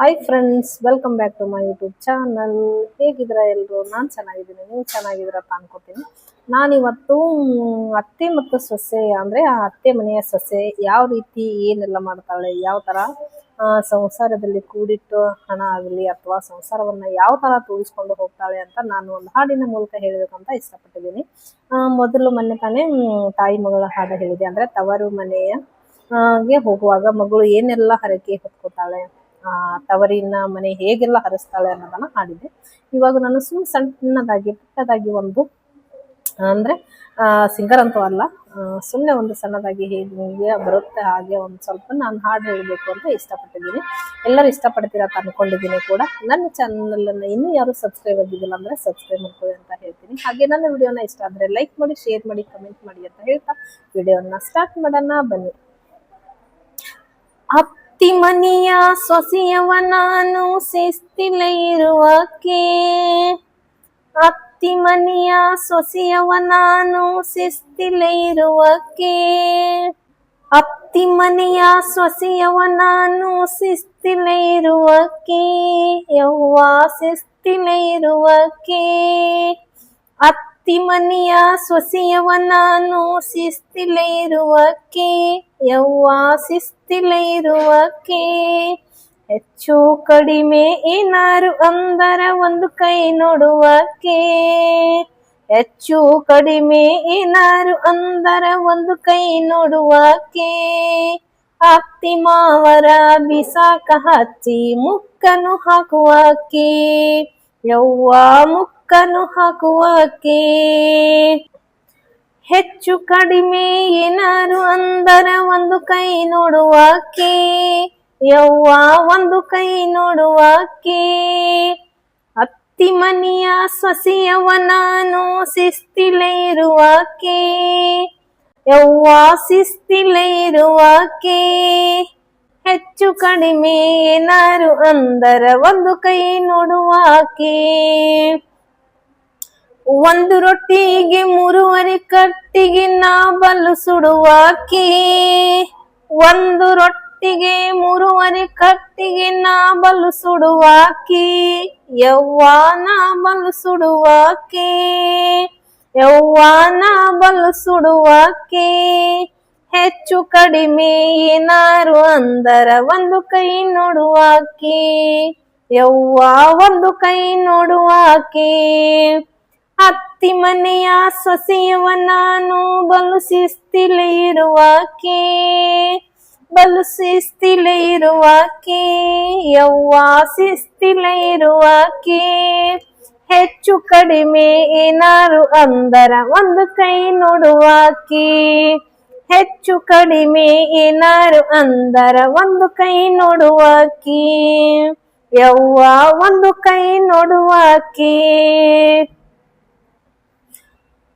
Hi friends welcome back to my YouTube channel ಹೇಗಿದ್ರ ಎಲ್ಲರೂ ನಾನು ಚೆನ್ನಾಗಿದ್ದೀನಿ. ನೀವು ಚೆನ್ನಾಗಿದ್ದೀರಪ್ಪ ಅನ್ಕೋತೀನಿ. ನಾನಿವತ್ತು ಅತ್ತೆ ಮತ್ತು ಸೊಸೆ ಅಂದರೆ ಆ ಅತ್ತೆ ಮನೆಯ ಸೊಸೆ ಯಾವ ರೀತಿ ಏನೆಲ್ಲ ಮಾಡ್ತಾಳೆ, ಯಾವ ಥರ ಸಂಸಾರದಲ್ಲಿ ಕೂಡಿಟ್ಟು ಹಣ ಆಗಲಿ ಅಥವಾ ಸಂಸಾರವನ್ನು ಯಾವ ಥರ ತೋರಿಸ್ಕೊಂಡು ಹೋಗ್ತಾಳೆ ಅಂತ ನಾನು ಒಂದು ಹಾಡಿನ ಮೂಲಕ ಹೇಳಬೇಕಂತ ಇಷ್ಟಪಟ್ಟಿದ್ದೀನಿ. ಮೊದಲು ಮೊನ್ನೆ ತಾನೇ ತಾಯಿ ಮಗಳ ಹಾಡು ಹೇಳಿದೆ. ಅಂದರೆ ತವರು ಮನೆಯ ಹೋಗುವಾಗ ಮಗಳು ಏನೆಲ್ಲ ಹರಕೆ ಹೊತ್ಕೋತಾಳೆ ತವರಿನ ಮನೆ ಹೇಗೆಲ್ಲ ಹರಿಸ್ತಾಳೆ ಅನ್ನೋದನ್ನ ಹಾಡಿದೆ ಇವಾಗ ನಾನು ಸುಮ್ ಸಣ್ಣದಾಗಿ, ಪುಟ್ಟದಾಗಿ ಒಂದು, ಅಂದ್ರೆ ಸಿಂಗರ್ ಅಂತೂ ಅಲ್ಲ ಸುಮ್ಮನೆ ಒಂದು ಸಣ್ಣದಾಗಿ ಹೇಗೆ ಬರುತ್ತೆ ಹಾಗೆ ಒಂದು ಸ್ವಲ್ಪ ನಾನು ಹಾಡು ಹೇಳಬೇಕು ಅಂತ ಇಷ್ಟಪಟ್ಟಿದ್ದೀನಿ. ಎಲ್ಲರೂ ಇಷ್ಟಪಡ್ತೀರಾ ಅಂತ ಅನ್ಕೊಂಡಿದ್ದೀನಿ ಕೂಡ. ನನ್ನ ಚಾನಲನ್ನು ಇನ್ನೂ ಯಾರು ಸಬ್ಸ್ಕ್ರೈಬ್ ಆಗಿದ್ದಿಲ್ಲ ಅಂದರೆ ಸಬ್ಸ್ಕ್ರೈಬ್ ಮಾಡ್ಕೊಳ್ಳಿ ಅಂತ ಹೇಳ್ತೀನಿ. ಹಾಗೆ ನನ್ನ ವಿಡಿಯೋನ ಇಷ್ಟ ಆದರೆ ಲೈಕ್ ಮಾಡಿ ಶೇರ್ ಮಾಡಿ ಕಮೆಂಟ್ ಮಾಡಿ ಅಂತ ಹೇಳ್ತಾ ವಿಡಿಯೋನ ಸ್ಟಾರ್ಟ್ ಮಾಡೋಣ ಬನ್ನಿ. ಅತ್ತಿ ಮನೆಯ ಸೊಸೆಯವ ನಾನು ಶಿಸ್ತಿಲ ಇರುವಕ್ಕೆ ಅತ್ತಿ ಮನೆಯ ಸೊಸೆಯವ ನಾನು ಶಿಸ್ತಿಲ ಇರುವಕ್ಕೆ ಅತ್ತಿ ಮನೆಯ ಸೊಸೆಯವ ನಾನು ಶಿಸ್ತಿಲ ಇರುವಕ್ಕೆ ಯವ್ವ ಶಿಸ್ತಿಲ ಇರುವಕ್ಕೆ ಅತ್ತಿ ಮನೆಯ ಸೊಸೆಯವ ನಾನು ಶಿಸ್ತಿಲ ಇರುವಕ್ಕೆ ಯವ್ವ ಶಿಸ್ತಿಲ ಇರುವಕ್ಕೆ ಹೆಚ್ಚು ಕಡಿಮೆ ಏನಾರು ಅಂದರ ಒಂದು ಕೈ ನೋಡುವಕ್ಕೆ ಹೆಚ್ಚು ಕಡಿಮೆ ಏನಾರು ಅಂದರ ಒಂದು ಕೈ ನೋಡುವಕ್ಕೆ ಅತ್ತಿ ಮಾವರ ಬಿಸಾಕ ಹಚ್ಚಿ ಮುಕ್ಕನು ಹಾಕುವಕ್ಕೆ ಯವ್ವ ಮುಕ್ಕನು ಹಾಕುವಕ್ಕೆ ಹೆಚ್ಚು ಕಡಿಮೆ ಏನಾರು ಅಂದರ ಒಂದು ಕೈ ನೋಡುವಕ್ಕೆ ಯವ್ವ ಒಂದು ಕೈ ನೋಡುವಕ್ಕೆ ಅತ್ತಿ ಮನೆಯ ಸೊಸೆಯವ ನಾನು ಶಿಸ್ತಿಲ ಯವ್ವ ಶಿಸ್ತಿಲ ಹೆಚ್ಚು ಕಡಿಮೆ ಏನಾರು ಅಂದರ ಒಂದು ಕೈ ನೋಡುವಾಕೆ. ಒಂದು ರೊಟ್ಟಿಗೆ ಮೂರುವರೆ ಕಟ್ಟಿಗೆ ನಾ ಬಲು ಸುಡುವಾಕೆ. ಒಂದು ರೊಟ್ಟಿಗೆ ಮೂರುವರೆ ಕಟ್ಟಿಗೆ ನಾ ಬಲು ಸುಡುವಾಕೆ. ಯವ್ವ ನಾ ಬಲು ಸುಡುವಾಕೆ. ಯವ್ವ ನಾ ಸುಡುವಾಕೆ. ಹೆಚ್ಚು ಕಡಿಮೆ ಏನಾರು ಅಂದರ ಒಂದು ಕೈ ನೋಡುವಾಕೆ. ಯವ್ವ ಒಂದು ಕೈ ನೋಡುವಾಕೆ. ಅತ್ತಿ ಮನೆಯ ಸೊಸೆಯವ ನಾನು ಬಲು ಶಿಸ್ತಿಲ ಇರುವಾಕೆ ಬಲು ಇರುವಾಕೆ, ಯವ್ವ ಇರುವಾಕೆ. ಹೆಚ್ಚು ಕಡಿಮೆ ಏನಾರು ಅಂದರ ಒಂದು ಕೈ ನೋಡುವಾಕೆ. ಹೆಚ್ಚು ಕಡಿಮೆ ಏನಾರು ಅಂದರ ಒಂದು ಕೈ ನೋಡುವಾಕೆ. ಯವ್ವ ಒಂದು ಕೈ ನೋಡುವಾಕೆ.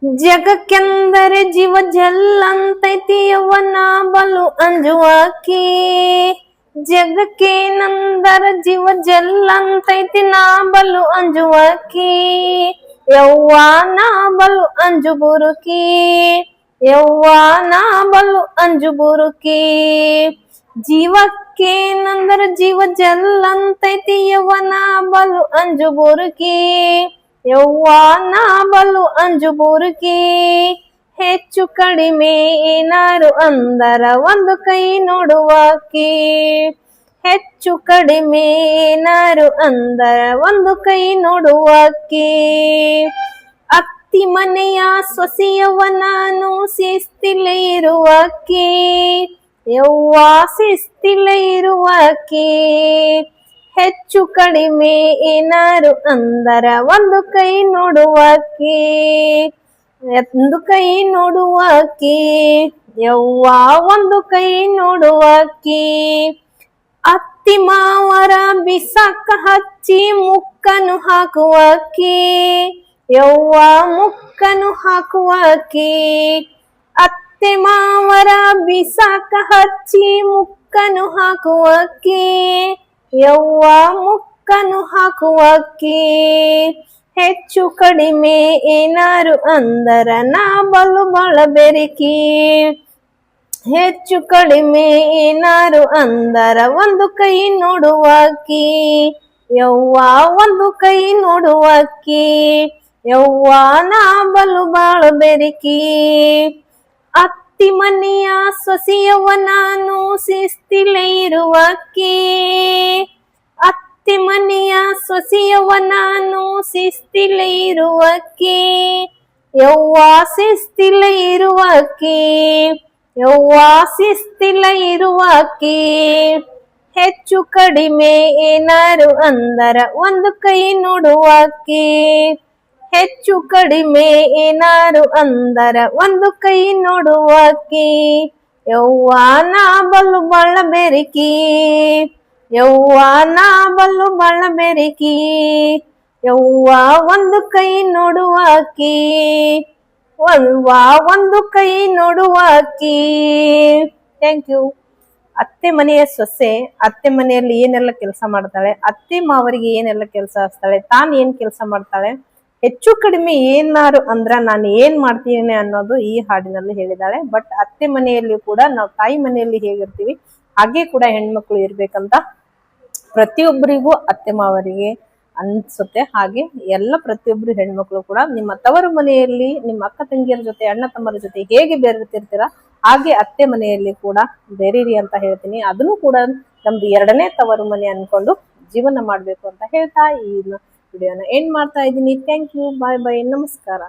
ಜಗಕ್ಕೆಂದರೆ ಜೀವ ಜಲ್ಲಂತೈತಿ ಯವ್ವನ ಬಲು ಅಂಜುವಾಕಿ ಜಗಕ್ಕೆ ನಂದರ ಜೀವ ಜಲ್ಲಂತೈತಿ ನಾ ಬಲು ಅಂಜುವಾಕಿ ಯವ್ವ ನಾ ಬಲು ಅಂಜು ಬುರುಕಿ ಯವ್ವ ನಾ ಬಲು ಅಂಜು ಬುರುಕಿ ಜೀವಕ್ಕೆ ನಂದರ ಜೀವ ಜಲ್ಲಂತೈತಿ ಯವ್ವನ ಬಲು ಅಂಜು ಬುರುಕಿ ಯವ್ವ, ನಾ ಬಲು ಅಂಜು ಬುರುಕಿ. ಹೆಚ್ಚು ಕಡಿಮೆ ಏನಾರು ಅಂದರ ಒಂದು ಕೈ ನೋಡುವಾಕಿ. ಹೆಚ್ಚು ಕಡಿಮೆ ಏನಾರು ಅಂದರ ಒಂದು ಕೈ ನೋಡುವಾಕಿ. ಅತ್ತಿ ಮನೆಯ ಸೊಸೆಯವ ನಾನು ಶಿಸ್ತಿಲ ಇರುವಾಕಿ. ಯವ್ವಾ ಶಿಸ್ತಿಲ ಇರುವಕ್ಕೆ ಹೆಚ್ಚು ಕಡಿಮೆ ಏನಾರು ಅಂದರ ಒಂದು ಕೈ ನೋಡುವ ಒಂದು ಕೈ ನೋಡುವ ಯವ್ವ ಒಂದು ಕೈ ನೋಡುವ ಅತ್ತಿ ಮಾವರ ಬಿಸಾಕ ಹಚ್ಚಿ ಮುಕ್ಕನು ಹಾಕುವಕಿ ಯವ್ವ ಮುಕ್ಕನು ಹಾಕುವಕಿ ಅತ್ತೆ ಮಾವರ ಬಿಸಾಕ ಹಚ್ಚಿ ಮುಕ್ಕನು ಹಾಕುವಕ್ಕೆ ಯವ್ವ ಮುಕ್ಕನು ಹಾಕುವಕ್ಕಿ? ಹೆಚ್ಚು ಕಡಿಮೆ ಏನಾರು ಅಂದರ ನಾ ಬಲು ಬಳ ಬೆರಕಿ ಹೆಚ್ಚು ಕಡಿಮೆ ಏನಾರು ಅಂದರ ಒಂದು ಕೈ ನೋಡುವಕ್ಕಿ? ಯವ್ವ ಒಂದು ಕೈ ನೋಡುವಕ್ಕಿ? ಯವ್ವ ನಾ ಬಲು ಬಾಳ ಬೆರಿಕಿ ಅತ್ತಿ ಮನೆಯ ಸೊಸೆಯವ ನಾನು ಶಿಸ್ತಿಲೆ ಅತ್ತೆ ಅತ್ತಿ ಮನೆಯ ಸೊಸೆಯವ ನಾನು ಶಿಸ್ತಿಲೆ ಇರುವಕ್ಕಿ. ಯವ್ವ ಶಿಸ್ತಿಲೆ ಇರುವಕ್ಕೆ. ಯವ್ವ ಶಿಸ್ತಿಲೆ ಇರುವಕ್ಕೆ. ಹೆಚ್ಚು ಕಡಿಮೆ ಏನಾರು ಅಂದರ ಒಂದು ಕೈ ನೋಡುವಕ್ಕಿ. ಹೆಚ್ಚು ಕಡಿಮೆ ಏನಾರು ಅಂದರ ಒಂದು ಕೈ ನೋಡುವಕಿ. ಯವ್ವ ನಾ ಬಲ್ಲು ಬಳ್ಳ ಬೆರಿಕಿ. ಯವ್ವ ನಾ ಬಲ್ಲು ಬಳ್ಳ ಬೆರಿಕಿ. ಯವ್ವ ಒಂದು ಕೈ ನೋಡುವಾಕಿ. ಯವ್ವ ಒಂದು ಕೈ ನೋಡುವಾಕಿ. ಥ್ಯಾಂಕ್ ಯು ಅತ್ತೆ ಮನೆಯ ಸೊಸೆ, ಅತ್ತೆ ಮನೆಯಲ್ಲಿ ಏನೆಲ್ಲ ಕೆಲಸ ಮಾಡ್ತಾಳೆ, ಅತ್ತೆ ಮಾವರಿಗೆ ಏನೆಲ್ಲ ಕೆಲಸ ಹಚ್ತಾಳೆ, ತಾನು ಏನು ಕೆಲಸ ಮಾಡ್ತಾಳೆ? ಹೆಚ್ಚು ಕಡಿಮೆ ಏನಾರು ಅಂದ್ರ ನಾನು ಏನ್ ಮಾಡ್ತೀನಿ ಅನ್ನೋದು ಈ ಹಾಡಿನಲ್ಲಿ ಹೇಳಿದಾಳೆ. ಬಟ್ ಅತ್ತೆ ಮನೆಯಲ್ಲಿ ಕೂಡ ನಾವು ತಾಯಿ ಮನೆಯಲ್ಲಿ ಹೇಗಿರ್ತೀವಿ, ಹಾಗೆ ಕೂಡ ಹೆಣ್ಮಕ್ಳು ಇರ್ಬೇಕಂತ ಪ್ರತಿಯೊಬ್ಬರಿಗೂ ಅತ್ತೆ ಮಾವರಿಗೆ ಅನ್ಸುತ್ತೆ. ಹಾಗೆ ಎಲ್ಲ ಪ್ರತಿಯೊಬ್ಬರು ಹೆಣ್ಮಕ್ಳು ಕೂಡ ನಿಮ್ಮ ತವರು ಮನೆಯಲ್ಲಿ, ನಿಮ್ಮ ಅಕ್ಕ ತಂಗಿಯರ ಜೊತೆ, ಅಣ್ಣ ತಮ್ಮರ ಜೊತೆ ಹೇಗೆ ಬೆರೆತಿರ್ತೀರ, ಹಾಗೆ ಅತ್ತೆ ಮನೆಯಲ್ಲಿ ಕೂಡ ಬೆರೀರಿ ಅಂತ ಹೇಳ್ತೀನಿ. ಅದನ್ನು ಕೂಡ ನಮ್ದು ಎರಡನೇ ತವರು ಮನೆ ಅನ್ಕೊಂಡು ಜೀವನ ಮಾಡ್ಬೇಕು ಅಂತ ಹೇಳ್ತಾ ಈ ವಿಡಿಯೋನ ಎಂಡ್ ಮಾಡ್ತಾ ಇದ್ದೀನಿ. ಥ್ಯಾಂಕ್ ಯು ಬಾಯ್ ಬಾಯ್ ನಮಸ್ಕಾರ.